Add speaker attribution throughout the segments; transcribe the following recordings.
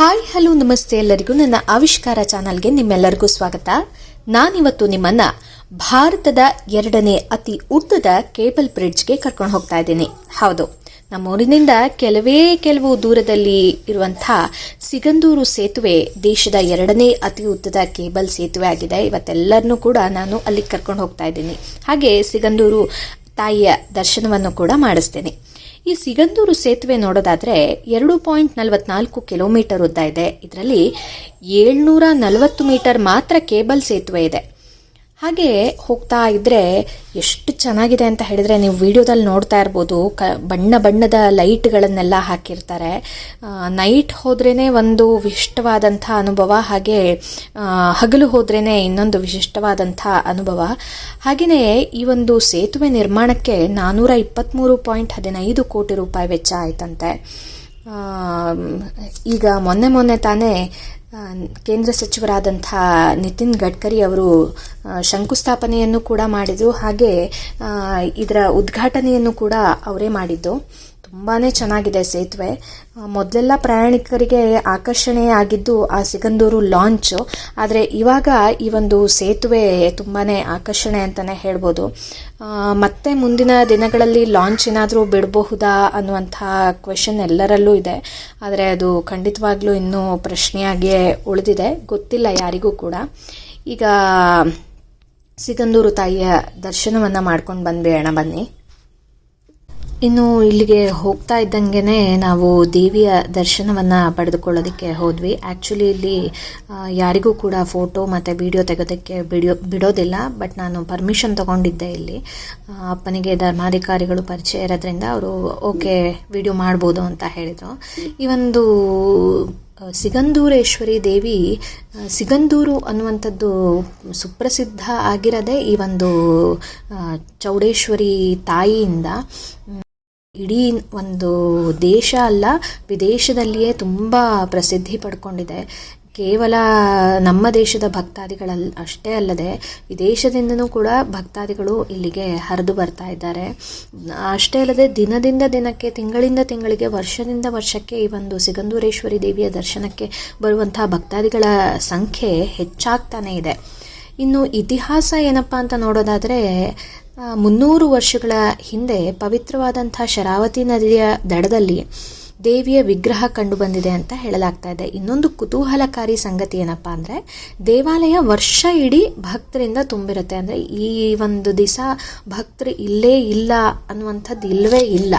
Speaker 1: Hi, hello, ನಮಸ್ತೆ ಎಲ್ಲರಿಗೂ. ನನ್ನ ಆವಿಷ್ಕಾರ ಚಾನಲ್ಗೆ ನಿಮ್ಮೆಲ್ಲರಿಗೂ ಸ್ವಾಗತ. ನಾನಿವತ್ತು ನಿಮ್ಮನ್ನ ಭಾರತದ ಎರಡನೇ ಅತಿ ಉದ್ದದ ಕೇಬಲ್ ಬ್ರಿಡ್ಜ್ಗೆ ಕರ್ಕೊಂಡು ಹೋಗ್ತಾ ಇದ್ದೀನಿ. ಹೌದು, ನಮ್ಮೂರಿನಿಂದ ಕೆಲವೇ ಕೆಲವು ದೂರದಲ್ಲಿ ಇರುವಂತಹ ಸಿಗಂದೂರು ಸೇತುವೆ ದೇಶದ ಎರಡನೇ ಅತಿ ಉದ್ದದ ಕೇಬಲ್ ಸೇತುವೆ ಆಗಿದೆ. ಇವತ್ತೆಲ್ಲರನ್ನೂ ಕೂಡ ನಾನು ಅಲ್ಲಿಗೆ ಕರ್ಕೊಂಡು ಹೋಗ್ತಾ ಇದ್ದೀನಿ. ಹಾಗೆ ಸಿಗಂದೂರು ತಾಯಿಯ ದರ್ಶನವನ್ನು ಕೂಡ ಮಾಡಿಸ್ತೇನೆ. ಈ ಸಿಗಂದೂರು ಸೇತುವೆ ನೋಡೋದಾದ್ರೆ ಎರಡು ಪಾಯಿಂಟ್ ನಲವತ್ನಾಲ್ಕು ಕಿಲೋಮೀಟರ್ ಉದ್ದ ಇದೆ. ಇದರಲ್ಲಿ ಏಳ್ನೂರ ನಲವತ್ತು ಮೀಟರ್ ಮಾತ್ರ ಕೇಬಲ್ ಸೇತುವೆ ಇದೆ. ಹಾಗೆ ಹೋಗ್ತಾ ಇದ್ರೆ ಎಷ್ಟು ಚೆನ್ನಾಗಿದೆ ಅಂತ ಹೇಳಿದ್ರೆ ನೀವು ವಿಡಿಯೋದಲ್ಲಿ ನೋಡ್ತಾ ಇರ್ಬೋದು. ಕ, ಬಣ್ಣ ಬಣ್ಣದ ಲೈಟ್ಗಳನ್ನೆಲ್ಲ ಹಾಕಿರ್ತಾರೆ. ನೈಟ್ ಹೋದ್ರೇ ಒಂದು ವಿಶಿಷ್ಟವಾದಂಥ ಅನುಭವ ಹಾಗೆ ಹಗಲು ಹೋದ್ರೇ ಇನ್ನೊಂದು ವಿಶಿಷ್ಟವಾದಂಥ ಅನುಭವ. ಹಾಗೆಯೇ ಈ ಒಂದು ಸೇತುವೆ ನಿರ್ಮಾಣಕ್ಕೆ ನಾನ್ನೂರ ಇಪ್ಪತ್ತ್ಮೂರು ಪಾಯಿಂಟ್ ಹದಿನೈದು ಕೋಟಿ ರೂಪಾಯಿ ವೆಚ್ಚ ಆಯ್ತಂತೆ. ಈಗ ಮೊನ್ನೆ ಮೊನ್ನೆ ತಾನೇ ಕೇಂದ್ರ ಸಚಿವರಾದಂಥ ನಿತಿನ್ ಗಡ್ಕರಿ ಅವರು ಶಂಕುಸ್ಥಾಪನೆಯನ್ನು ಕೂಡ ಮಾಡಿದರು ಹಾಗೆ ಇದರ ಉದ್ಘಾಟನೆಯನ್ನು ಕೂಡ ಅವರೇ ಮಾಡಿದ್ದು. ತುಂಬಾ ಚೆನ್ನಾಗಿದೆ ಸೇತುವೆ. ಮೊದಲೆಲ್ಲ ಪ್ರಯಾಣಿಕರಿಗೆ ಆಕರ್ಷಣೆ ಆಗಿದ್ದು ಆ ಸಿಗಂದೂರು ಲಾಂಚ್. ಆದರೆ ಇವಾಗ ಈ ಒಂದು ಸೇತುವೆ ತುಂಬಾ ಆಕರ್ಷಣೆ ಅಂತಲೇ ಹೇಳ್ಬೋದು. ಮತ್ತೆ ಮುಂದಿನ ದಿನಗಳಲ್ಲಿ ಲಾಂಚ್ ಏನಾದರೂ ಬಿಡಬಹುದಾ ಅನ್ನುವಂಥ ಕ್ವೆಶನ್ ಎಲ್ಲರಲ್ಲೂ ಇದೆ. ಆದರೆ ಅದು ಖಂಡಿತವಾಗ್ಲೂ ಇನ್ನೂ ಪ್ರಶ್ನೆಯಾಗಿಯೇ ಉಳಿದಿದೆ. ಗೊತ್ತಿಲ್ಲ ಯಾರಿಗೂ ಕೂಡ. ಈಗ ಸಿಗಂದೂರು ತಾಯಿಯ ದರ್ಶನವನ್ನು ಮಾಡ್ಕೊಂಡು ಬಂದ್ಬೇಡ ಬನ್ನಿ. ಇನ್ನು ಇಲ್ಲಿಗೆ ಹೋಗ್ತಾ ಇದ್ದಂಗೆನೆ ನಾವು ದೇವಿಯ ದರ್ಶನವನ್ನು ಪಡೆದುಕೊಳ್ಳೋದಕ್ಕೆ ಹೋದ್ವಿ. ಆ್ಯಕ್ಚುಲಿ ಇಲ್ಲಿ ಯಾರಿಗೂ ಕೂಡ ಫೋಟೋ ಮತ್ತು ವಿಡಿಯೋ ತೆಗೋದಕ್ಕೆ ಬಿಡಿಯೋ, ಬಿಡೋದಿಲ್ಲ. ಬಟ್ ನಾನು ಪರ್ಮಿಷನ್ ತಗೊಂಡಿದ್ದೆ ಇಲ್ಲಿ. ಅಪ್ಪನಿಗೆ ಧರ್ಮಾಧಿಕಾರಿಗಳು ಪರಿಚಯ ಇರೋದ್ರಿಂದ ಅವರು ಓಕೆ ವಿಡಿಯೋ ಮಾಡ್ಬೋದು ಅಂತ ಹೇಳಿದರು. ಈ ಒಂದು ಸಿಗಂಧೂರೇಶ್ವರಿ ಸಿಗಂದೂರೇಶ್ವರಿ ದೇವಿ ಸಿಗಂದೂರು ಅನ್ನುವಂಥದ್ದು ಸುಪ್ರಸಿದ್ಧ ಆಗಿರೋದೇ ಈ ಒಂದು ಚೌಡೇಶ್ವರಿ ತಾಯಿಯಿಂದ. ಇಡೀ ಒಂದು ದೇಶ ಅಲ್ಲ, ವಿದೇಶದಲ್ಲಿಯೇ ತುಂಬ ಪ್ರಸಿದ್ಧಿ ಪಡ್ಕೊಂಡಿದೆ. ಕೇವಲ ನಮ್ಮ ದೇಶದ ಭಕ್ತಾದಿಗಳಲ್ಲ ಅಷ್ಟೇ ಅಲ್ಲದೆ ವಿದೇಶದಿಂದನೂ ಕೂಡ ಭಕ್ತಾದಿಗಳು ಇಲ್ಲಿಗೆ ಹರಿದು ಬರ್ತಾ ಇದ್ದಾರೆ. ಅಷ್ಟೇ ಅಲ್ಲದೆ ದಿನದಿಂದ ದಿನಕ್ಕೆ, ತಿಂಗಳಿಂದ ತಿಂಗಳಿಗೆ, ವರ್ಷದಿಂದ ವರ್ಷಕ್ಕೆ ಈ ಒಂದು ಸಿಗಂಧೂರೇಶ್ವರಿ ದೇವಿಯ ದರ್ಶನಕ್ಕೆ ಬರುವಂತಹ ಭಕ್ತಾದಿಗಳ ಸಂಖ್ಯೆ ಹೆಚ್ಚಾಗ್ತಾನೇ ಇದೆ. ಇನ್ನು ಇತಿಹಾಸ ಏನಪ್ಪ ಅಂತ ನೋಡೋದಾದರೆ ಮುನ್ನೂರು ವರ್ಷಗಳ ಹಿಂದೆ ಪವಿತ್ರವಾದಂಥ ಶರಾವತಿ ನದಿಯ ದಡದಲ್ಲಿ ದೇವಿಯ ವಿಗ್ರಹ ಕಂಡುಬಂದಿದೆ ಅಂತ ಹೇಳಲಾಗ್ತಾ ಇದೆ. ಇನ್ನೊಂದು ಕುತೂಹಲಕಾರಿ ಸಂಗತಿ ಏನಪ್ಪ ಅಂದರೆ, ದೇವಾಲಯ ವರ್ಷ ಇಡೀ ಭಕ್ತರಿಂದ ತುಂಬಿರುತ್ತೆ. ಅಂದರೆ ಈ ಒಂದು ದಿವಸ ಭಕ್ತರು ಇಲ್ಲೇ ಇಲ್ಲ ಅನ್ನುವಂಥದ್ದು ಇಲ್ಲವೇ ಇಲ್ಲ.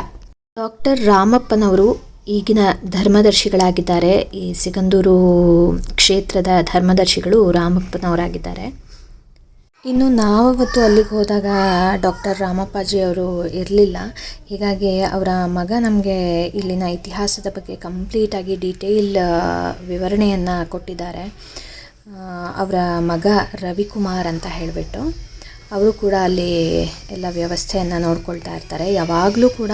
Speaker 1: ಡಾಕ್ಟರ್ ರಾಮಪ್ಪನವರು ಈಗಿನ ಧರ್ಮದರ್ಶಿಗಳಾಗಿದ್ದಾರೆ. ಈ ಸಿಗಂದೂರು ಕ್ಷೇತ್ರದ ಧರ್ಮದರ್ಶಿಗಳು ರಾಮಪ್ಪನವರಾಗಿದ್ದಾರೆ. ಇನ್ನು ನಾವತ್ತು ಅಲ್ಲಿಗೆ ಹೋದಾಗ ಡಾಕ್ಟರ್ ರಾಮಪ್ಪಾಜಿ ಅವರು ಇರಲಿಲ್ಲ. ಹೀಗಾಗಿ ಅವರ ಮಗ ನಮಗೆ ಇಲ್ಲಿನ ಇತಿಹಾಸದ ಬಗ್ಗೆ ಕಂಪ್ಲೀಟಾಗಿ ಡೀಟೇಲ್ ವಿವರಣೆಯನ್ನು ಕೊಟ್ಟಿದ್ದಾರೆ. ಅವರ ಮಗ ರವಿಕುಮಾರ್ ಅಂತ ಹೇಳಿಬಿಟ್ಟು ಅವರು ಕೂಡ ಅಲ್ಲಿ ಎಲ್ಲ ವ್ಯವಸ್ಥೆಯನ್ನು ನೋಡ್ಕೊಳ್ತಾ ಇರ್ತಾರೆ. ಯಾವಾಗಲೂ ಕೂಡ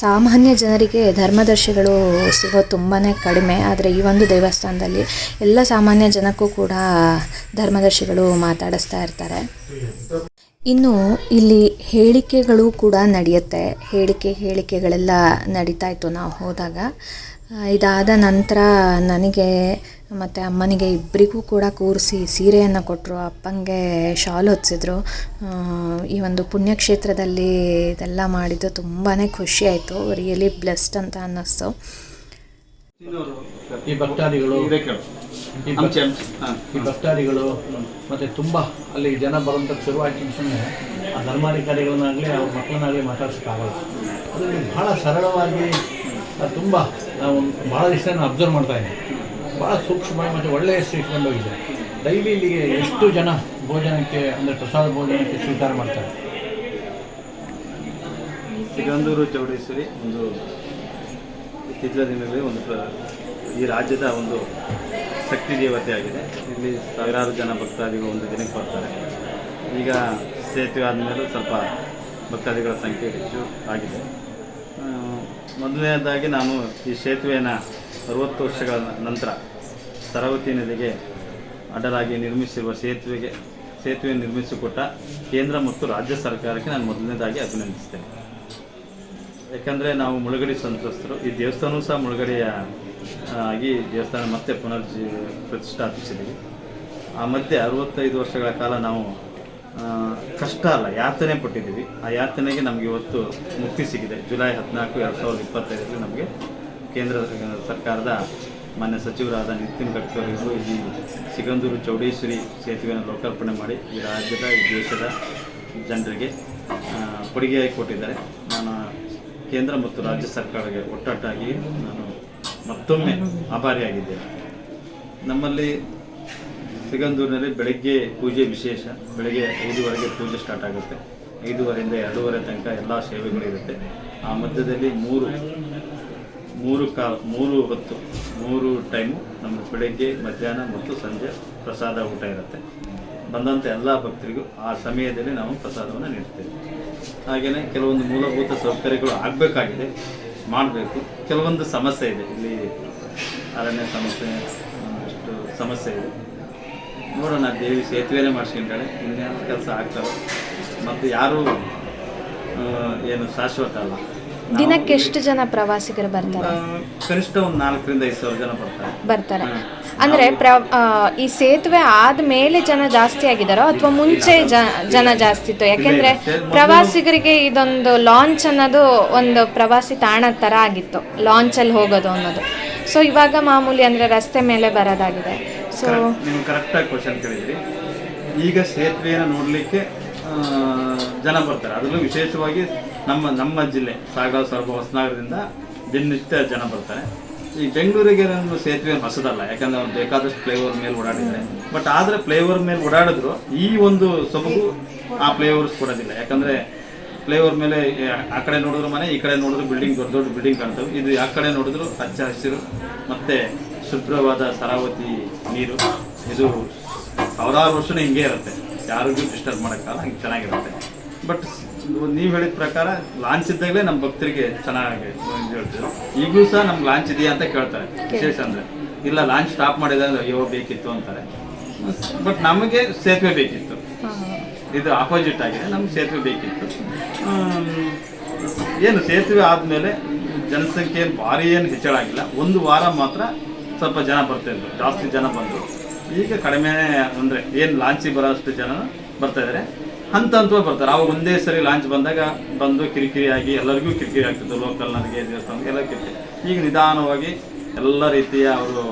Speaker 1: ಸಾಮಾನ್ಯ ಜನರಿಗೆ ಧರ್ಮದರ್ಶಿಗಳು ಸಿಗೋದು ತುಂಬಾ ಕಡಿಮೆ, ಆದರೆ ಈ ಒಂದು ದೇವಸ್ಥಾನದಲ್ಲಿ ಎಲ್ಲ ಸಾಮಾನ್ಯ ಜನಕ್ಕೂ ಕೂಡ ಧರ್ಮದರ್ಶಿಗಳು ಮಾತಾಡಿಸ್ತಾ ಇರ್ತಾರೆ. ಇನ್ನು ಇಲ್ಲಿ ಹೇಳಿಕೆಗಳು ಕೂಡ ನಡೆಯುತ್ತೆ. ಹೇಳಿಕೆ, ಹೇಳಿಕೆಗಳೆಲ್ಲ ನಡೀತಾ ಇತ್ತು ನಾವು ಹೋದಾಗ. ಇದಾದ ನಂತರ ನನಗೆ ಮತ್ತು ಅಮ್ಮನಿಗೆ ಇಬ್ಬರಿಗೂ ಕೂಡ ಕೂರಿಸಿ ಸೀರೆಯನ್ನು ಕೊಟ್ಟರು ಅಪ್ಪಂಗೆ ಶಾಲ್ ಹೊದಿಸಿದ್ರು ಈ ಒಂದು ಪುಣ್ಯಕ್ಷೇತ್ರದಲ್ಲಿ ಇದೆಲ್ಲ ಮಾಡಿದ್ದು ತುಂಬಾ ಖುಷಿಯಾಯಿತು ರಿಯಲಿ ಬ್ಲೆಸ್ಡ್ ಅಂತ ಅನ್ನಿಸ್ತು.
Speaker 2: ಈ ಭಕ್ತಾದಿಗಳು ಈ ಭಕ್ತಾದಿಗಳು ಮತ್ತೆ ತುಂಬಾ ಅಲ್ಲಿ ಜನ ಬರುವಂಥ ಶುರುವಾಗಿ ಆ ಧರ್ಮಾಧಿಕಾರಿಗಳನ್ನಾಗಲಿ ಅವ್ರ ಮಕ್ಕಳನ್ನಾಗಲಿ ಮಾತಾಡ್ಸೋಕ್ಕಾಗಲ್ಲ ಅದರಲ್ಲಿ ಭಾಳ ಸರಳವಾಗಿ ತುಂಬ ನಾವು ಭಾಳ ದಿವಸ ನಾನು ಅಬ್ಸರ್ವ್ ಮಾಡ್ತಾ ಇದ್ದೀನಿ ಭಾಳ ಸೂಕ್ಷ್ಮವಾಗಿ ಮತ್ತೆ ಒಳ್ಳೆಯ ಇಟ್ಕೊಂಡು ಹೋಗಿದೆ ಡೈಲಿ ಇಲ್ಲಿಗೆ ಎಷ್ಟು ಜನ ಭೋಜನಕ್ಕೆ ಅಂದರೆ ಪ್ರಸಾದ ಭೋಜನಕ್ಕೆ ಸ್ವೀಕಾರ ಮಾಡ್ತಾರೆ?
Speaker 3: ಸಿಗಂದೂರು ಚೌಡೇಶ್ವರಿ ಒಂದು ಇತ್ತೀಚಿನ ದಿನದಲ್ಲಿ ಒಂದು ಈ ರಾಜ್ಯದ ಒಂದು ಶಕ್ತಿ ದೇವತೆ ಆಗಿದೆ. ಇಲ್ಲಿ ಸಾವಿರಾರು ಜನ ಭಕ್ತಾದಿಗಳು ಒಂದು ದಿನಕ್ಕೆ ಬರ್ತಾರೆ. ಈಗ ಸೇತುವೆ ಆದಮೇಲೆ ಸ್ವಲ್ಪ ಭಕ್ತಾದಿಗಳ ಸಂಖ್ಯೆ ಹೆಚ್ಚು ಆಗಿದೆ. ಮೊದಲನೇದಾಗಿ ನಾನು ಈ ಸೇತುವೆಯನ್ನು ಅರುವತ್ತು ವರ್ಷಗಳ ನಂತರ ಸರವತಿ ನದಿಗೆ ಅಡ್ಡಲಾಗಿ ನಿರ್ಮಿಸಿರುವ ಸೇತುವೆಗೆ ಸೇತುವೆ ನಿರ್ಮಿಸಿಕೊಟ್ಟ ಕೇಂದ್ರ ಮತ್ತು ರಾಜ್ಯ ಸರ್ಕಾರಕ್ಕೆ ನಾನು ಮೊದಲನೇದಾಗಿ ಅಭಿನಂದಿಸ್ತೇನೆ. ಯಾಕಂದರೆ ನಾವು ಮುಳುಗಡೆ ಸಂತ್ರಸ್ತರು. ಈ ದೇವಸ್ಥಾನವೂ ಸಹ ಮುಳುಗಡೆಯ ಆಗಿ ದೇವಸ್ಥಾನ ಮತ್ತೆ ಪುನರ್ಜೀ ಪ್ರತಿಷ್ಠಾಪಿಸಿದ್ದೀವಿ ಆ ಮಧ್ಯೆ ಅರವತ್ತೈದು ವರ್ಷಗಳ ಕಾಲ ನಾವು ಕಷ್ಟ ಅಲ್ಲ, ಯಾತನೆ ಪಟ್ಟಿದ್ದೀವಿ. ಆ ಯಾತನೆಗೆ ನಮಗೆ ಇವತ್ತು ಮುಕ್ತಿ ಸಿಗಿದೆ. ಜುಲೈ ಹದಿನಾಲ್ಕು, ಎರಡು ಸಾವಿರದ ಇಪ್ಪತ್ತೈದರಲ್ಲಿ ನಮಗೆ ಕೇಂದ್ರ ಸರ್ಕಾರದ ಮಾನ್ಯ ಸಚಿವರಾದ ನಿತಿನ್ ಗಡ್ಕರಿ ಅವರು ಈ ಸಿಗಂದೂರು ಚೌಡೇಶ್ವರಿ ಸೇತುವೆಯನ್ನು ಲೋಕಾರ್ಪಣೆ ಮಾಡಿ ಈ ರಾಜ್ಯದ, ಈ ದೇಶದ ಜನರಿಗೆ ಕೊಡುಗೆ ಕೊಟ್ಟಿದ್ದಾರೆ. ನಾನು ಕೇಂದ್ರ ಮತ್ತು ರಾಜ್ಯ ಸರ್ಕಾರಕ್ಕೆ ಒಟ್ಟಾಟಾಗಿ ನಾನು ಮತ್ತೊಮ್ಮೆ ಆಭಾರಿಯಾಗಿದ್ದೇನೆ. ನಮ್ಮಲ್ಲಿ ಸಿಗಂದೂರಿನಲ್ಲಿ ಬೆಳಗ್ಗೆ ಪೂಜೆ ವಿಶೇಷ, ಬೆಳಗ್ಗೆ ಐದುವರೆಗೆ ಪೂಜೆ ಸ್ಟಾರ್ಟ್ ಆಗುತ್ತೆ. ಐದೂವರೆಯಿಂದ ಎರಡೂವರೆ ತನಕ ಎಲ್ಲ ಸೇವೆಗಳು ಇರುತ್ತೆ ಆ ಮಧ್ಯದಲ್ಲಿ ಮೂರು ಮೂರು ಕಾಲ, ಮೂರು ಹೊತ್ತು, ಮೂರು ಟೈಮು ನಮ್ಮ ಬೆಳಗ್ಗೆ, ಮಧ್ಯಾಹ್ನ ಮತ್ತು ಸಂಜೆ ಪ್ರಸಾದ ಊಟ ಇರುತ್ತೆ. ಬಂದಂಥ ಎಲ್ಲ ಭಕ್ತರಿಗೂ ಆ ಸಮಯದಲ್ಲಿ ನಾವು ಪ್ರಸಾದವನ್ನು ನೀಡ್ತೇವೆ. ಹಾಗೆಯೇ ಕೆಲವೊಂದು ಮೂಲಭೂತ ಸೌಕರ್ಯಗಳು ಆಗಬೇಕಾಗಿದೆ ಮಾಡಬೇಕು. ಕೆಲವೊಂದು ಸಮಸ್ಯೆ ಇದೆ. ಇಲ್ಲಿ ಅರಣ್ಯ ಸಮಸ್ಯೆ ಅಷ್ಟು ಸಮಸ್ಯೆ ಇದೆ. ನೋಡೋಣ ದೇವಿ ಸೇತುವೆಯೇ ಮಾಡಿಸ್ಕೊಂಡಾಳೆ. ಇನ್ನೇನು ಕೆಲಸ ಆಗ್ತವೆ. ಮತ್ತು ಯಾರೂ ಏನು ಶಾಶ್ವತ ಅಲ್ಲ.
Speaker 1: ದಿನಕ್ಕೆ ಎಷ್ಟು ಜನ ಪ್ರವಾಸಿಗರು ಬರ್ತಾರೆ?
Speaker 3: ಕನಿಷ್ಠ ಒಂದು ನಾಲ್ಕರಿಂದ ಐದು ಸಾವಿರ ಜನ ಬರ್ತಾರೆ.
Speaker 1: ಬರ್ತಾರೆ. ಅಂದ್ರೆ ಪ್ರ ಈ ಸೇತುವೆ ಆದ್ಮೇಲೆ ಜನ ಜಾಸ್ತಿ ಆಗಿದಾರೋ ಅಥವಾ ಮುಂಚೆ ಜನ ಜಾಸ್ತಿ ಇತ್ತು? ಯಾಕೆಂದ್ರೆ. ಪ್ರವಾಸಿಗರಿಗೆ ಇದೊಂದು ಲಾಂಚ್ ಅನ್ನೋದು ಒಂದು ಪ್ರವಾಸಿ ತಾಣ ತರ ಆಗಿತ್ತು ಲಾಂಚ್ ಅಲ್ಲಿ ಹೋಗೋದು ಅನ್ನೋದು. ಸೊ ಇವಾಗ ಮಾಮೂಲಿ ಅಂದ್ರೆ ರಸ್ತೆ ಮೇಲೆ ಬರೋದಾಗಿದೆ. ಸೊ
Speaker 3: ಕರೆಕ್ಟಾಗಿ ಕ್ವಶನ್ ಕೇಳಿದ್ರಿ. ಈಗ ಸೇತುವೆಯನ್ನು ನೋಡಲಿಕ್ಕೆ ಜನ ಬರ್ತಾರೆ. ಅದರಲ್ಲೂ ವಿಶೇಷವಾಗಿ ನಮ್ಮ ನಮ್ಮ ಜಿಲ್ಲೆ ಸಾಗರ ಸೊರಬ ಹೊಸನಗರದಿಂದ ದಿನನಿತ್ಯ ಜನ ಬರ್ತಾರೆ. ಈ ಬೆಂಗಳೂರಿಗೆ ನಮ್ಮ ಸೇತುವೆ ಹೊಸದಲ್ಲ, ಯಾಕಂದ್ರೆ ಅವ್ರು ಬೇಕಾದಷ್ಟು ಫ್ಲೈಓವರ್ ಮೇಲೆ ಓಡಾಡಿದ್ದಾರೆ. ಬಟ್ ಆದರೆ ಫ್ಲೈಓವರ್ ಮೇಲೆ ಓಡಾಡಿದ್ರು, ಈ ಒಂದು ಸೊಬಗು ಆ ಫ್ಲೈಓವರ್ಸ್ ಕೊಡೋದಿಲ್ಲ. ಯಾಕಂದ್ರೆ ಫ್ಲೈಓವರ್ ಮೇಲೆ ಆ ಕಡೆ ನೋಡಿದ್ರು ಮನೆ, ಈ ಕಡೆ ನೋಡಿದ್ರು ಬಿಲ್ಡಿಂಗ್ ದೊಡ್ಡ ದೊಡ್ಡ ಬಿಲ್ಡಿಂಗ್ ಕಾಣ್ತವೆ. ಇದು ಆ ಕಡೆ ನೋಡಿದ್ರು ಹಚ್ಚ ಹಸಿರು, ಮತ್ತೆ ಶುಭ್ರವಾದ ಸರಾವತಿ ನೀರು. ಇದು ಸಾವಿರಾರು ವರ್ಷನೂ ಹಿಂಗೆ ಇರುತ್ತೆ. ಯಾರಿಗೂ ಡಿಸ್ಟರ್ಬ್ ಮಾಡೋಕ್ಕಲ್ಲ ಹಿಂಗೆ ಚೆನ್ನಾಗಿರುತ್ತೆ. ಬಟ್ ನೀವು ಹೇಳಿದ ಪ್ರಕಾರ ಲಾಂಚ್ ಇದ್ದಾಗಲೇ ನಮ್ಮ ಭಕ್ತರಿಗೆ ಚೆನ್ನಾಗಿ ಈಗಲೂ ಸಹ ನಮ್ಗೆ ಲಾಂಚ್ ಇದೆಯಾ ಅಂತ ಕೇಳ್ತಾರೆ. ವಿಶೇಷ ಅಂದ್ರೆ. ಇಲ್ಲ ಲಾಂಚ್ ಸ್ಟಾಪ್ ಮಾಡಿದ್ರೆ ಅಯ್ಯೋ ಬೇಕಿತ್ತು ಅಂತಾರೆ. ಬಟ್ ನಮಗೆ ಸೇತುವೆ ಬೇಕಿತ್ತು. ಇದು ಆಪೋಸಿಟ್ ಆಗಿದೆ. ನಮ್ಗೆ ಸೇತುವೆ ಬೇಕಿತ್ತು. ಏನು ಸೇತುವೆ ಆದಮೇಲೆ ಜನಸಂಖ್ಯೆ ಏನು ಭಾರಿ ಏನು ಹೆಚ್ಚಳ ಆಗಿಲ್ಲ. ಒಂದು ವಾರ ಮಾತ್ರ ಸ್ವಲ್ಪ ಜನ ಬರ್ತಾಯಿದ್ರು ಜಾಸ್ತಿ ಜನ ಬಂದರು. ಈಗ ಕಡಿಮೆ ಅಂದರೆ ಏನು ಲಾಂಚಿಗೆ ಬರೋಷ್ಟು ಜನ ಬರ್ತಾ ಇದ್ದಾರೆ ಹಂತ ಹಂತವಾಗಿ ಬರ್ತಾರೆ. ಅವಾಗ ಒಂದೇ ಸರಿ ಲಾಂಚ್ ಬಂದಾಗ ಬಂದು ಕಿರಿಕಿರಿ ಆಗಿ ಎಲ್ಲರಿಗೂ ಕಿರಿಕಿರಿ ಆಗ್ತದೆ ಲೋಕಲ್ ನನಗೆ, ದೇವಸ್ಥಾನಕ್ಕೆ ಎಲ್ಲ ಕಿರಿಕಿರಿ. ಈಗ ನಿಧಾನವಾಗಿ ಎಲ್ಲ ರೀತಿಯ ಅವರು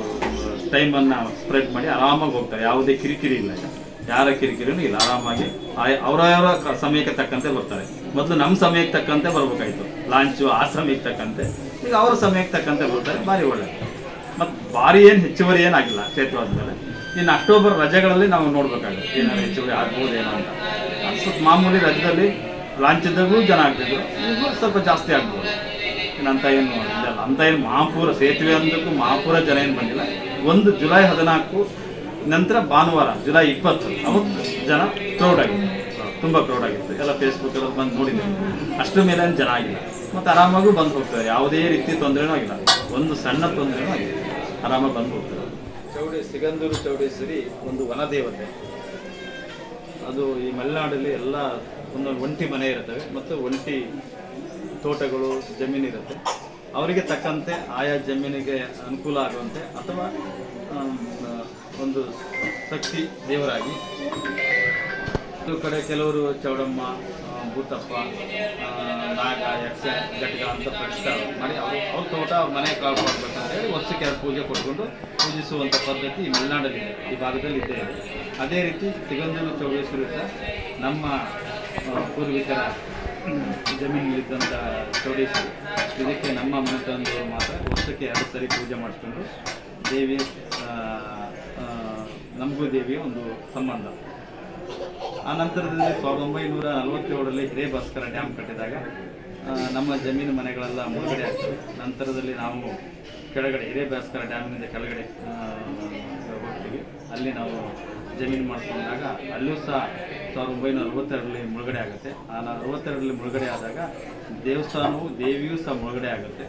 Speaker 3: ಟೈಮನ್ನು ಸ್ಪ್ರೆಡ್ ಮಾಡಿ ಆರಾಮಾಗಿ ಹೋಗ್ತಾರೆ. ಯಾವುದೇ ಕಿರಿಕಿರಿ ಇಲ್ಲ ಯಾರ ಕಿರಿಕಿರಿನೂ ಇಲ್ಲ. ಆರಾಮಾಗಿ ಅವರವರ ಸಮಯಕ್ಕೆ ತಕ್ಕಂತೆ ಬರ್ತಾರೆ. ಮೊದಲು ನಮ್ಮ ಸಮಯಕ್ಕೆ ತಕ್ಕಂತೆ ಬರಬೇಕಾಯಿತು. ಲಾಂಚು ಆ ಸಮಯಕ್ಕೆ ತಕ್ಕಂತೆ. ಈಗ ಅವರ ಸಮಯಕ್ಕೆ ತಕ್ಕಂತೆ ಬರ್ತಾರೆ. ಭಾರಿ ಒಳ್ಳೆಯದು ಮತ್ತು ಭಾರಿ ಏನು ಹೆಚ್ಚುವರಿ ಏನಾಗಿಲ್ಲ ಕ್ಷೇತ್ರವಾದ ಮೇಲೆ ಇನ್ನು ಅಕ್ಟೋಬರ್ ರಜೆಗಳಲ್ಲಿ ನಾವು ನೋಡಬೇಕಾಗುತ್ತೆ. ಏನಾದ್ರು ಹೆಚ್ಚುವರಿ ಆಗ್ಬೋದೇನೋ ಅಂತ. ಸ್ವಲ್ಪ ಮಾಮೂಲಿ ರಾಜ್ಯದಲ್ಲಿ ಲಾಂಚ್ ಇದ್ದಾಗಲೂ ಜನ ಆಗ್ತಿದ್ರು. ಸ್ವಲ್ಪ ಜಾಸ್ತಿ ಆಗ್ಬೋದು. ಅಂತ ಏನು ಇದಲ್ಲ ಅಂತ ಏನು ಮಹಾಪೂರ ಸೇತುವೆ ಅಂದಕ್ಕೂ ಮಹಾಪೂರ ಜನ ಏನು ಬಂದಿಲ್ಲ. ಒಂದು ಜುಲೈ ಹದಿನಾಲ್ಕು ನಂತರ ಭಾನುವಾರ, ಜುಲೈ ಇಪ್ಪತ್ತು ಅವತ್ತು ಜನ ಕ್ರೌಡ್ ಆಗಿತ್ತು. ತುಂಬ ಕ್ರೌಡ್ ಆಗಿತ್ತು. ಎಲ್ಲ ಫೇಸ್ಬುಕ್ ಎಲ್ಲ ಬಂದು ನೋಡಿದ್ರು ಅಷ್ಟರ ಮೇಲೆ ಜನ ಆಗಿಲ್ಲ. ಮತ್ತು ಆರಾಮಾಗೂ ಬಂದು ಹೋಗ್ತಾರೆ. ಯಾವುದೇ ರೀತಿ ತೊಂದರೆನೂ ಆಗಿಲ್ಲ. ಒಂದು ಸಣ್ಣ ತೊಂದರೆನೂ ಆಗಿಲ್ಲ. ಆರಾಮಾಗಿ ಬಂದು ಹೋಗ್ತಾರೆ. ಚೌಡಿ, ಸಿಗಂದೂರು ಚೌಡೇಶ್ವರಿ ಒಂದು ವನದೇವತೆ. ಅದು ಈ ಮಲೆನಾಡಲ್ಲಿ ಎಲ್ಲ ಒಂದು ಒಂಟಿ ಮನೆ ಇರುತ್ತವೆ ಮತ್ತು ಒಂಟಿ ತೋಟಗಳು, ಜಮೀನು ಇರುತ್ತೆ. ಅವರಿಗೆ ತಕ್ಕಂತೆ ಆಯಾ ಜಮೀನಿಗೆ ಅನುಕೂಲ ಆಗುವಂತೆ ಅಥವಾ ಒಂದು ಶಕ್ತಿ ದೇವರಾಗಿ. ಕಡೆ ಕೆಲವರು ಚೌಡಮ್ಮ ಭೂತಪ್ಪ ನಾಗ ಯಕ್ಷ, ಘಟಕ ಅಂತ ಪ್ರತಿಷ್ಠೆ ಮಾಡಿ ಅವರು, ಅವ್ರ ತೋಟ ಅವ್ರ ಮನೆ ಕಾಪಾಡ್ಬೇಕಂತೇಳಿ ವರ್ಷಕ್ಕೆ ಎರಡು ಪೂಜೆ ಕೊಟ್ಕೊಂಡು ಪೂಜಿಸುವಂಥ ಪದ್ಧತಿ ಈ ಮಲೆನಾಡಲ್ಲಿದೆ ಈ ಭಾಗದಲ್ಲಿ ಇದೆ. ಅದೇ ರೀತಿ ಸಿಗಂದೂರು ಚೌಡೇಶ್ವರಿ ನಮ್ಮ ಪೂರ್ವಿಕರ ಜಮೀನಲ್ಲಿದ್ದಂಥ ಚೌಡೇಶ್ವರಿ. ಇದಕ್ಕೆ ನಮ್ಮ ಮನೆತನದವರು ಮಾತ್ರ ವರ್ಷಕ್ಕೆ ಎರಡು ಸರಿ ಪೂಜೆ ಮಾಡಿಸ್ಕೊಂಡು ದೇವಿ ನಮಗೂ ದೇವಿಯ ಒಂದು ಸಂಬಂಧ. ಆ ನಂತರದಲ್ಲಿ ಸಾವಿರದ ಒಂಬೈನೂರ ನಲವತ್ತೇಳರಲ್ಲಿ ಹಿರೇಭಾಸ್ಕರ ಡ್ಯಾಮ್ ಕಟ್ಟಿದಾಗ ನಮ್ಮ ಜಮೀನು ಮನೆಗಳೆಲ್ಲ ಮುಳುಗಡೆ ಆಗ್ತವೆ ನಂತರದಲ್ಲಿ ನಾವು ಕೆಳಗಡೆ ಹಿರೇಭಾಸ್ಕರ ಡ್ಯಾಮಿನಿಂದ ಕೆಳಗಡೆ ಹೋಗ್ತೀವಿ. ಅಲ್ಲಿ ನಾವು ಜಮೀನು ಮಾಡ್ಕೊಂಡಾಗ ಅಲ್ಲೂ ಸಹ ಸಾವಿರದ ಒಂಬೈನೂರ ಅರವತ್ತೆರಡರಲ್ಲಿ ಮುಳುಗಡೆ ಆಗುತ್ತೆ. ಆ ಅರವತ್ತೆರಡರಲ್ಲಿ ಮುಳುಗಡೆ ಆದಾಗ ದೇವಸ್ಥಾನವು ದೇವಿಯೂ ಸಹ ಮುಳುಗಡೆ ಆಗುತ್ತೆ.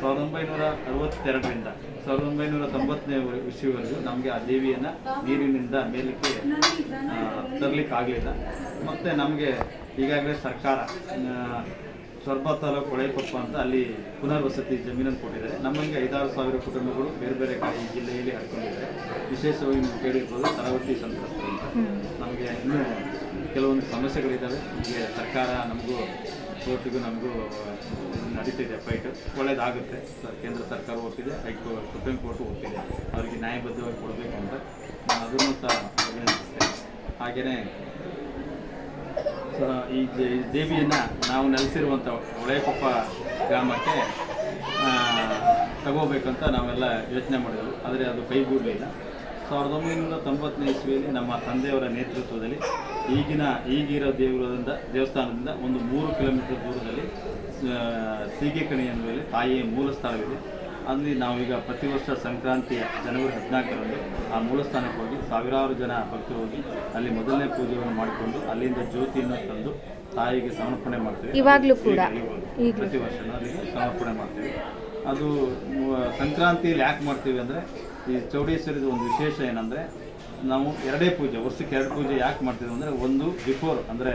Speaker 3: ಸಾವಿರದ ಒಂಬೈನೂರ ಅರವತ್ತೆರಡರಿಂದ ಸಾವಿರದ ಒಂಬೈನೂರ ತೊಂಬತ್ತನೇ ಇಸ್ವಿವರೆಗೂ ನಮಗೆ ಆ ದೇವಿಯನ್ನು ನೀರಿನಿಂದ ಮೇಲಕ್ಕೆ ತರಲಿಕ್ಕೆ ಆಗಲಿಲ್ಲ ಮತ್ತು ನಮಗೆ ಈಗಾಗಲೇ ಸರ್ಕಾರ ಸೊರಬ ತಾಲೂಕು ಹೊಳೆಕೊಪ್ಪ ಅಂತ ಅಲ್ಲಿ ಪುನರ್ವಸತಿ ಜಮೀನನ್ನು ಕೊಟ್ಟಿದ್ದಾರೆ. ನಮ್ಮಂಗೆ ಐದಾರು ಸಾವಿರ ಕುಟುಂಬಗಳು ಬೇರೆ ಬೇರೆ ಕಡೆ ಈ ಜಿಲ್ಲೆಯಲ್ಲಿ ಹರ್ಕೊಂಡಿದ್ದಾರೆ. ವಿಶೇಷವಾಗಿ ನೀವು ಕೇಳಿರ್ಬೋದು ತರವಟ್ಟಿ ಸಂತ್ರಸ್ತರು ನಮಗೆ ಇನ್ನೂ ಕೆಲವೊಂದು ಸಮಸ್ಯೆಗಳಿದ್ದಾವೆ. ಹೀಗೆ ಸರ್ಕಾರ ನಮಗೂ ಕೋರ್ಟಿಗೂ ನಮಗೂ ನಡೀತಿದೆ ಫೈಟ್ ಒಳ್ಳೇದಾಗುತ್ತೆ. ಕೇಂದ್ರ ಸರ್ಕಾರ ಒಪ್ಪಿದೆ, ಹೈಕೋ, ಸುಪ್ರೀಂ ಕೋರ್ಟ್ ಒಪ್ಪಿದೆ. ಅವರಿಗೆ ನ್ಯಾಯಬದ್ಧವಾಗಿ ಕೊಡಬೇಕು ಅಂತ ನಾನು ಅದನ್ನು ಸಹ ಅಭಿನಂದಿಸ್ತೇನೆ. ಹಾಗೆಯೇ ಈ ದೇವಿಯನ್ನು ನಾವು ನೆಲೆಸಿರುವಂಥ ಹೊಳೆಕೊಪ್ಪ ಗ್ರಾಮಕ್ಕೆ ತಗೋಬೇಕಂತ ನಾವೆಲ್ಲ ಯೋಚನೆ ಮಾಡಿದೆವು. ಆದರೆ ಅದು ಕೈಗೂಡಲಿಲ್ಲ. ಸಾವಿರದ ಒಂಬೈನೂರ ತೊಂಬತ್ತನೇ ಇಸ್ವಿಯಲ್ಲಿ ನಮ್ಮ ತಂದೆಯವರ ನೇತೃತ್ವದಲ್ಲಿ ಈಗಿನ ಈಗಿರೋ ದೇವರದಿಂದ ದೇವಸ್ಥಾನದಿಂದ ಒಂದು ಮೂರು ಕಿಲೋಮೀಟರ್ ದೂರದಲ್ಲಿ ಸೀಗೆ ಸೀಗೆಕಣಿ ಎಂಬಲ್ಲಿ ತಾಯಿಯ ಮೂಲ ಸ್ಥಾನವಿದೆ ಅಲ್ಲಿ ನಾವೀಗ ಪ್ರತಿ ವರ್ಷ ಸಂಕ್ರಾಂತಿಯ ಜನವರಿ ಹದಿನಾಲ್ಕರಂದು ಆ ಮೂಲ ಸ್ಥಾನಕ್ಕೆ ಹೋಗಿ ಸಾವಿರಾರು ಜನ ಭಕ್ತರು ಹೋಗಿ ಅಲ್ಲಿ ಮೊದಲನೇ ಪೂಜೆಯನ್ನು ಮಾಡಿಕೊಂಡು ಅಲ್ಲಿಂದ ಜ್ಯೋತಿಯನ್ನು ತಂದು ತಾಯಿಗೆ ಸಮರ್ಪಣೆ ಮಾಡ್ತೀವಿ.
Speaker 1: ಇವಾಗಲೂ ಕೂಡ?
Speaker 3: ಪ್ರತಿ ವರ್ಷ ಅಲ್ಲಿಗೆ ಸಮರ್ಪಣೆ ಮಾಡ್ತೀವಿ. ಅದು ಸಂಕ್ರಾಂತಿಯಲ್ಲಿ ಯಾಕೆ ಮಾಡ್ತೀವಿ ಅಂದರೆ ಈ ಚೌಡೇಶ್ವರಿದು ಒಂದು ವಿಶೇಷ ಏನಂದರೆ ನಾವು ಎರಡೇ ಪೂಜೆ, ವರ್ಷಕ್ಕೆ ಎರಡು ಪೂಜೆ ಯಾಕೆ ಮಾಡ್ತೀವಿ ಅಂದರೆ ಒಂದು ಬಿಫೋರ್ ಅಂದರೆ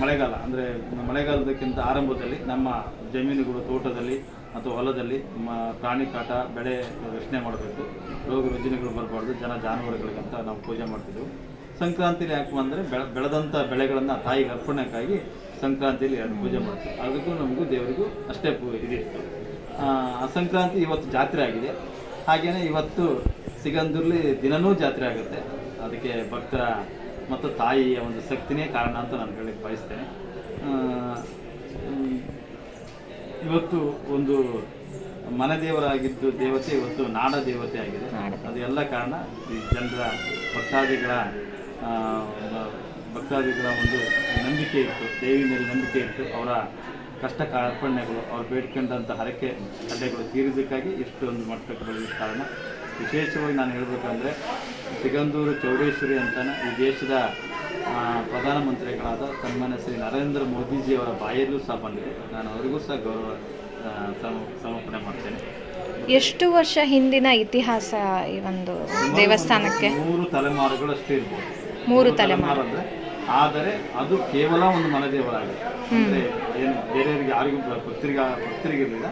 Speaker 3: ಮಳೆಗಾಲ. ಅಂದರೆ ಮಳೆಗಾಲದಕ್ಕಿಂತ ಆರಂಭದಲ್ಲಿ ನಮ್ಮ ಜಮೀನುಗಳು ತೋಟದಲ್ಲಿ ಅಥವಾ ಹೊಲದಲ್ಲಿ ಮ- ಪ್ರಾಣಿ ಕಾಟ, ಬೆಳೆ ರಕ್ಷಣೆ ಮಾಡಬೇಕು. ರೋಗ ರುಜಿನಗಳು ಬರಬಾರ್ದು, ಜನ ಜಾನುವಾರುಗಳಿಗಂತ ನಾವು ಪೂಜೆ ಮಾಡ್ತಿದ್ದೆವು. ಸಂಕ್ರಾಂತಿಲಿ ಯಾಕೆ ಅಂದರೆ ಬೆಳೆ ಬೆಳೆದಂಥ ಬೆಳೆಗಳನ್ನು ತಾಯಿಗೆ ಅರ್ಪಣೆಗಾಗಿ ಸಂಕ್ರಾಂತಿಯಲ್ಲಿ ಎರಡು ಪೂಜೆ ಮಾಡ್ತೀವಿ ಅದಕ್ಕೂ ನಮಗೂ ದೇವರಿಗೂ ಅಷ್ಟೇ ಪೂ ಇದೆ ಆ, ಸಂಕ್ರಾಂತಿ ಇವತ್ತು ಜಾತ್ರೆ ಆಗಿದೆ. ಹಾಗೆಯೇ ಇವತ್ತು ಸಿಗಂದೂರ್ಲಿ ದಿನನೂ ಜಾತ್ರೆ ಆಗುತ್ತೆ. ಅದಕ್ಕೆ ಭಕ್ತರ ಮತ್ತು ತಾಯಿಯ ಒಂದು ಶಕ್ತಿನೇ ಕಾರಣ ಅಂತ ನಾನು ಹೇಳಕ್ಕೆ ಬಯಸ್ತೇನೆ. ಇವತ್ತು ಒಂದು ಮನೆದೇವರಾಗಿದ್ದು ದೇವತೆ ಇವತ್ತು ನಾಡ ದೇವತೆ ಆಗಿದೆ. ಅದು ಎಲ್ಲ ಕಾರಣ ಈ ಜನರ ಭಕ್ತಾದಿಗಳ ಭಕ್ತಾದಿಗಳ ಒಂದು ನಂಬಿಕೆ ಇತ್ತು. ದೇವಿ ಮೇಲೆ ನಂಬಿಕೆ ಇತ್ತು. ಅವರ ಕಷ್ಟ ಕಾರ್ಪಣ್ಯಗಳು ಅವ್ರು ಬೇಡ್ಕೊಂಡಂಥ ಹರಕೆ ಕಡ್ಡೆಗಳು ತೀರಿದ್ದಕ್ಕಾಗಿ ಇಷ್ಟೊಂದು ಮಟ್ಟಕ್ಕೆ ಬೆಳೆದ ಕಾರಣ ವಿಶೇಷವಾಗಿ ನಾನು ಹೇಳಬೇಕಂದ್ರೆ ಸಿಗಂದೂರು ಚೌಡೇಶ್ವರಿ ಅಂತಾನೆ ಈ ದೇಶದ ಪ್ರಧಾನಮಂತ್ರಿಗಳಾದ ಸನ್ಮಾನ್ಯ ಶ್ರೀ ನರೇಂದ್ರ ಮೋದಿಜಿಯವರ ಬಾಯಲ್ಲೂ ಸಹ ಬಂದಿದೆ. ನಾನು ಅವರಿಗೂ ಸಹ ಗೌರವ ಸಮ- ಸಮರ್ಪಣೆ ಮಾಡ್ತೇನೆ.
Speaker 1: ಎಷ್ಟು ವರ್ಷ ಹಿಂದಿನ ಇತಿಹಾಸ ಈ ಒಂದು ದೇವಸ್ಥಾನಕ್ಕೆ?
Speaker 3: ಮೂರು ತಲೆಮಾರುಗಳಷ್ಟು ಇರ್ಬೋದು.
Speaker 1: ಮೂರು ತಲೆಮಾರು.
Speaker 3: ಅಂದ್ರೆ ಆದರೆ ಅದು ಕೇವಲ ಒಂದು ಮನೆದೇವರಾಗಿದೆ. ಅಂದ್ರೆ ಏನು ಬೇರೆಯವ್ರಿಗೆ ಯಾರಿಗೂ ಭಕ್ತರಿಗಿರಲಿಲ್ಲ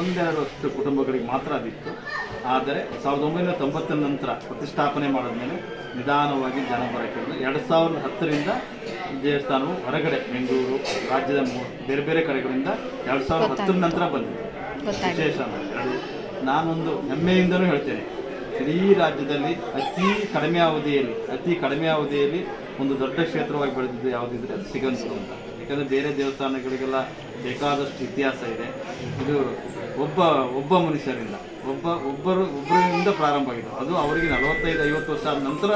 Speaker 3: ಒಂದೆರಡು ಅಷ್ಟು ಕುಟುಂಬಗಳಿಗೆ ಮಾತ್ರ ಅದಿತ್ತು ಆದರೆ ಸಾವಿರದ ಒಂಬೈನೂರ ತೊಂಬತ್ತರ ನಂತರ ಪ್ರತಿಷ್ಠಾಪನೆ ಮಾಡಿದ್ಮೇಲೆ ನಿಧಾನವಾಗಿ ಜನ ಬರೋಕ್ಕೆ ಎರಡು ಸಾವಿರದ ಹತ್ತರಿಂದ ದೇವಸ್ಥಾನವು ಹೊರಗಡೆ ಬೆಂಗಳೂರು ರಾಜ್ಯದ ಬೇರೆ ಬೇರೆ ಕಡೆಗಳಿಂದ ಎರಡು ಸಾವಿರದ ಹತ್ತರ ನಂತರ ಬಂದಿದೆ. ವಿಶೇಷ ನಾನೊಂದು ಹೆಮ್ಮೆಯಿಂದಲೂ ಹೇಳ್ತೇನೆ. ಇಡೀ ರಾಜ್ಯದಲ್ಲಿ ಅತಿ ಕಡಿಮೆ ಅವಧಿಯಲ್ಲಿ ಅತಿ ಕಡಿಮೆ ಅವಧಿಯಲ್ಲಿ ಒಂದು ದೊಡ್ಡ ಕ್ಷೇತ್ರವಾಗಿ ಬೆಳೆದಿದ್ದು ಯಾವುದಿದ್ರೆ ಸಿಗಂದೂರು ಅಂತ. ಯಾಕಂದರೆ ಬೇರೆ ದೇವಸ್ಥಾನಗಳಿಗೆಲ್ಲ ಬೇಕಾದಷ್ಟು ಇತಿಹಾಸ ಇದೆ. ಇದು ಒಬ್ಬ ಒಬ್ಬ ಮನುಷ್ಯರಿಂದ ಒಬ್ಬ, ಒಬ್ಬರು, ಒಬ್ಬರಿಂದ ಪ್ರಾರಂಭ ಅದು ಅವರಿಗೆ ನಲವತ್ತೈದು, ಐವತ್ತು ವರ್ಷ ಆದ ನಂತರ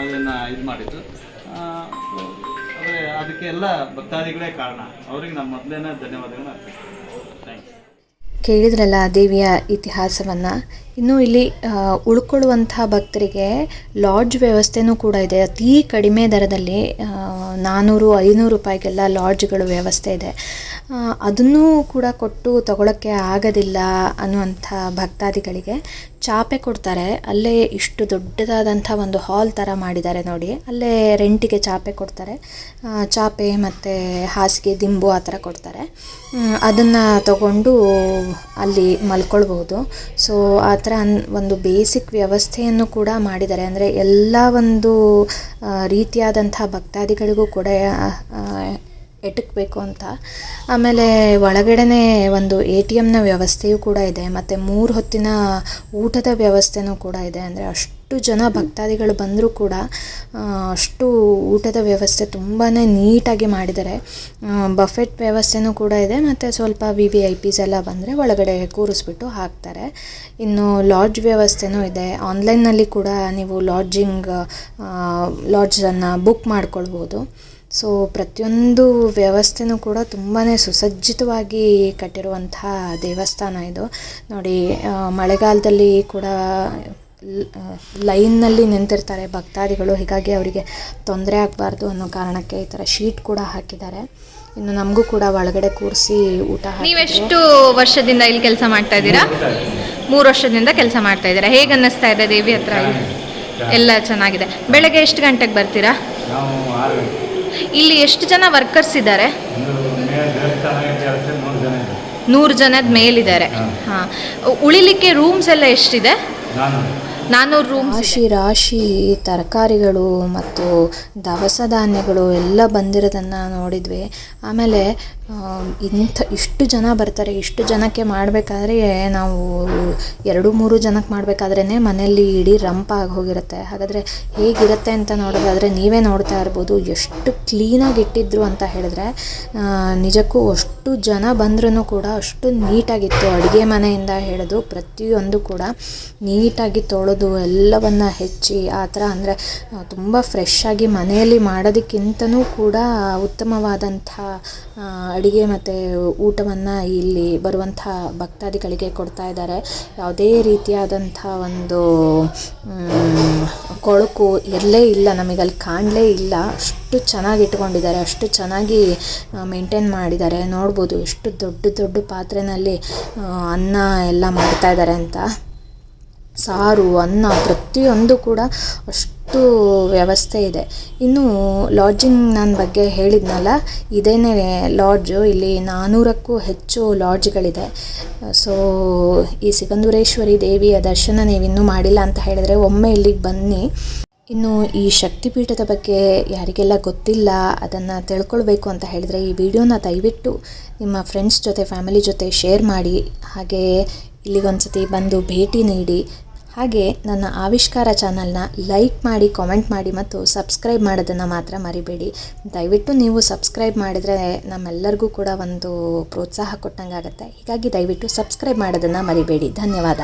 Speaker 3: ಅದನ್ನು ಇದು ಮಾಡಿದ್ದು. ಆದರೆ ಅದಕ್ಕೆಲ್ಲ ಭಕ್ತಾದಿಗಳೇ ಕಾರಣ. ಅವರಿಗೆ ನಮ್ಮ ಮೊದಲೇನೇ ಧನ್ಯವಾದಗಳನ್ನ ಅರ್ಪಿಸ್ತೀನಿ.
Speaker 1: ಕೇಳಿದ್ರಲ್ಲ ದೇವಿಯ ಇತಿಹಾಸವನ್ನು. ಇನ್ನು ಇಲ್ಲಿ ಉಳ್ಕೊಳ್ಳುವಂಥ ಭಕ್ತರಿಗೆ ಲಾಡ್ಜ್ ವ್ಯವಸ್ಥೆನೂ ಕೂಡ ಇದೆ. ಅತೀ ಕಡಿಮೆ ದರದಲ್ಲಿ ನಾನ್ನೂರು ಐನೂರು ರೂಪಾಯಿಗೆಲ್ಲ ಲಾಡ್ಜ್ಗಳು ವ್ಯವಸ್ಥೆ ಇದೆ. ಅದನ್ನು ಅದನ್ನೂ ಕೂಡ ಕೊಟ್ಟು ತಗೊಳ್ಳೋಕ್ಕೆ ಆಗೋದಿಲ್ಲ ಅನ್ನುವಂಥ ಭಕ್ತಾದಿಗಳಿಗೆ ಚಾಪೆ ಕೊಡ್ತಾರೆ. ಅಲ್ಲೇ ಇಷ್ಟು ದೊಡ್ಡದಾದಂಥ ಒಂದು ಹಾಲ್ ಥರ ಮಾಡಿದ್ದಾರೆ ನೋಡಿ. ಅಲ್ಲೇ ರೆಂಟಿಗೆ ಚಾಪೆ ಕೊಡ್ತಾರೆ. ಚಾಪೆ ಮತ್ತು ಹಾಸಿಗೆ, ದಿಂಬು ಆ ಥರ ಕೊಡ್ತಾರೆ. ಅದನ್ನು ತಗೊಂಡು ಅಲ್ಲಿ ಮಲ್ಕೊಳ್ಬೋದು ಸೊ, ಆ ಅನ್ ಒಂದು ಬೇಸಿಕ್ ವ್ಯವಸ್ಥೆಯನ್ನು ಕೂಡ ಮಾಡಿದ್ದಾರೆ. ಅಂದರೆ ಎಲ್ಲ ಒಂದು ರೀತಿಯಾದಂಥ ಭಕ್ತಾದಿಗಳಿಗೂ ಕೂಡ ಎಟಕಬೇಕು ಅಂತ. ಆಮೇಲೆ ಒಳಗಡೆನೇ ಒಂದು ಎ ಟಿ ಎಮ್ನ ವ್ಯವಸ್ಥೆಯೂ ಕೂಡ ಇದೆ. ಮತ್ತು ಮೂರು ಹೊತ್ತಿನ ಊಟದ ವ್ಯವಸ್ಥೆನೂ ಕೂಡ ಇದೆ. ಅಂದರೆ ಅಷ್ಟು ಜನ ಭಕ್ತಾದಿಗಳು ಬಂದರೂ ಕೂಡ ಅಷ್ಟು ಊಟದ ವ್ಯವಸ್ಥೆ ತುಂಬಾ ನೀಟಾಗಿ ಮಾಡಿದ್ದಾರೆ. ಬಫೆಟ್ ವ್ಯವಸ್ಥೆನೂ ಕೂಡ ಇದೆ, ಮತ್ತು ಸ್ವಲ್ಪ ವಿ ವಿ ಐ ಪಿಸ್ ಎಲ್ಲ ಬಂದರೆ ಒಳಗಡೆ ಕೂರಿಸ್ಬಿಟ್ಟು ಹಾಕ್ತಾರೆ. ಇನ್ನು ಲಾಡ್ಜ್ ವ್ಯವಸ್ಥೆನೂ ಇದೆ. ಆನ್ಲೈನ್ನಲ್ಲಿ ಕೂಡ ನೀವು ಲಾಡ್ಜಿಂಗ್ ಲಾಡ್ಜನ್ನು ಬುಕ್ ಮಾಡ್ಕೊಳ್ಬೋದು. ಸೊ, ಪ್ರತಿಯೊಂದು ವ್ಯವಸ್ಥೆನೂ ಕೂಡ ತುಂಬಾ ಸುಸಜ್ಜಿತವಾಗಿ ಕಟ್ಟಿರುವಂಥ ದೇವಸ್ಥಾನ ಇದು. ನೋಡಿ ಮಳೆಗಾಲದಲ್ಲಿ ಕೂಡ ಲೈನ್ನಲ್ಲಿ ನಿಂತಿರ್ತಾರೆ ಭಕ್ತಾದಿಗಳು ಹೀಗಾಗಿ ಅವರಿಗೆ ತೊಂದರೆ ಆಗಬಾರ್ದು ಅನ್ನೋ ಕಾರಣಕ್ಕೆ ಈ ಥರ ಶೀಟ್ ಕೂಡ ಹಾಕಿದ್ದಾರೆ. ಇನ್ನು ನಮಗೂ ಕೂಡ ಒಳಗಡೆ ಕೂರಿಸಿ ಊಟ.
Speaker 4: ನೀವೆಷ್ಟು ವರ್ಷದಿಂದ ಇಲ್ಲಿ ಕೆಲಸ ಮಾಡ್ತಾ ಇದ್ದೀರಾ? ಮೂರು ವರ್ಷದಿಂದ ಕೆಲಸ ಮಾಡ್ತಾ ಇದ್ದೀರಾ? ಹೇಗೆ ಅನ್ನಿಸ್ತಾ ಇದೆ ದೇವಿ ಹತ್ರ? ಎಲ್ಲ ಚೆನ್ನಾಗಿದೆ. ಬೆಳಗ್ಗೆ ಎಷ್ಟು ಗಂಟೆಗೆ ಬರ್ತೀರಾ? ಇಲ್ಲಿ ಎಷ್ಟು ಜನ ವರ್ಕರ್ಸ್ ಇದ್ದಾರೆ? ನೂರು ಜನದ ಮೇಲಿದ್ದಾರೆ. ಹಾಂ. ಉಳಿಲಿಕ್ಕೆ ರೂಮ್ಸ್ ಎಲ್ಲ ಎಷ್ಟಿದೆ? ನಾನ್ನೂರು ರೂಮ್
Speaker 1: ರಾಶಿ ರಾಶಿ ತರಕಾರಿಗಳು ಮತ್ತು ದವಸ ಧಾನ್ಯಗಳು ಎಲ್ಲ ಬಂದಿರೋದನ್ನು ನೋಡಿದ್ವಿ. ಆಮೇಲೆ ಇಂಥ ಇಷ್ಟು ಜನ ಬರ್ತಾರೆ, ಇಷ್ಟು ಜನಕ್ಕೆ ಮಾಡಬೇಕಾದ್ರೆ ನಾವು ಎರಡು ಮೂರು ಜನಕ್ಕೆ ಮಾಡಬೇಕಾದ್ರೇ ಮನೆಯಲ್ಲಿ ಇಡೀ ರಂಪಾಗಿ ಹೋಗಿರುತ್ತೆ. ಹಾಗಾದರೆ ಹೇಗಿರುತ್ತೆ ಅಂತ ನೋಡೋದಾದರೆ ನೀವೇ ನೋಡ್ತಾ ಇರ್ಬೋದು, ಎಷ್ಟು ಕ್ಲೀನಾಗಿ ಇಟ್ಟಿದ್ರು ಅಂತ ಹೇಳಿದ್ರೆ ನಿಜಕ್ಕೂ ಅಷ್ಟು ಜನ ಬಂದ್ರೂ ಕೂಡ ಅಷ್ಟು ನೀಟಾಗಿತ್ತು. ಅಡುಗೆ ಮನೆಯಿಂದ ಹಿಡಿದು ಪ್ರತಿಯೊಂದು ಕೂಡ ನೀಟಾಗಿ ತೊಳೆದು ಎಲ್ಲವನ್ನು ಹೆಚ್ಚಿ, ಆ ಥರ ಅಂದರೆ ತುಂಬ ಫ್ರೆಶ್ ಆಗಿ ಮನೆಯಲ್ಲಿ ಮಾಡೋದಕ್ಕಿಂತನೂ ಕೂಡ ಉತ್ತಮವಾದಂಥ ಅಡುಗೆ ಮತ್ತು ಊಟವನ್ನು ಇಲ್ಲಿ ಬರುವಂಥ ಭಕ್ತಾದಿಗಳಿಗೆ ಕೊಡ್ತಾ ಇದ್ದಾರೆ. ಯಾವುದೇ ರೀತಿಯಾದಂಥ ಒಂದು ಕೊಳಕು ಎಲ್ಲೇ ಇಲ್ಲ, ನಮಗೆ ಅಲ್ಲಿ ಕಾಣಲೇ ಇಲ್ಲ. ಅಷ್ಟು ಚೆನ್ನಾಗಿ ಇಟ್ಕೊಂಡಿದ್ದಾರೆ, ಅಷ್ಟು ಚೆನ್ನಾಗಿ ಮೇಂಟೈನ್ ಮಾಡಿದ್ದಾರೆ. ನೋಡ್ಬೋದು ಎಷ್ಟು ದೊಡ್ಡ ದೊಡ್ಡ ಪಾತ್ರೆನಲ್ಲಿ ಅನ್ನ ಎಲ್ಲ ಮಾಡ್ತಾ ಇದ್ದಾರೆ ಅಂತ. ಸಾರು, ಅನ್ನ ಪ್ರತಿಯೊಂದು ಕೂಡ ಅಷ್ಟು ವ್ಯವಸ್ಥೆ ಇದೆ. ಇನ್ನು ಲಾಡ್ಜಿಂಗ್ ನನ್ನ ಬಗ್ಗೆ ಹೇಳಿದ್ನಲ್ಲ, ಇದೇನೇ ಲಾಡ್ಜು, ಇಲ್ಲಿ ನಾನ್ನೂರಕ್ಕೂ ಹೆಚ್ಚು ಲಾಡ್ಜ್ಗಳಿದೆ. ಸೊ, ಈ ಸಿಗಂಧೂರೇಶ್ವರಿ ದೇವಿಯ ದರ್ಶನ ನೀವಿನ್ನೂ ಮಾಡಿಲ್ಲ ಅಂತ ಹೇಳಿದ್ರೆ ಒಮ್ಮೆ ಇಲ್ಲಿಗೆ ಬನ್ನಿ. ಇನ್ನು ಈ ಶಕ್ತಿಪೀಠದ ಬಗ್ಗೆ ಯಾರಿಗೆಲ್ಲ ಗೊತ್ತಿಲ್ಲ, ಅದನ್ನು ತಿಳ್ಕೊಳ್ಬೇಕು ಅಂತ ಹೇಳಿದರೆ ಈ ವಿಡಿಯೋನ ದಯವಿಟ್ಟು ನಿಮ್ಮ ಫ್ರೆಂಡ್ಸ್ ಜೊತೆ ಫ್ಯಾಮಿಲಿ ಜೊತೆ ಶೇರ್ ಮಾಡಿ. ಹಾಗೆ ಇಲ್ಲಿಗೊಂದ್ಸತಿ ಬಂದು ಭೇಟಿ ನೀಡಿ. ಹಾಗೆ ನನ್ನ ಆವಿಷ್ಕಾರ ಚಾನಲ್ನ ಲೈಕ್ ಮಾಡಿ, ಕಾಮೆಂಟ್ ಮಾಡಿ ಮತ್ತು ಸಬ್ಸ್ಕ್ರೈಬ್ ಮಾಡೋದನ್ನು ಮಾತ್ರ ಮರಿಬೇಡಿ. ದಯವಿಟ್ಟು ನೀವು ಸಬ್ಸ್ಕ್ರೈಬ್ ಮಾಡಿದರೆ ನಮ್ಮೆಲ್ಲರಿಗೂ ಕೂಡ ಒಂದು ಪ್ರೋತ್ಸಾಹ ಕೊಟ್ಟಂಗಾಗತ್ತೆ. ಹೀಗಾಗಿ ದಯವಿಟ್ಟು ಸಬ್ಸ್ಕ್ರೈಬ್ ಮಾಡೋದನ್ನು ಮರಿಬೇಡಿ. ಧನ್ಯವಾದ.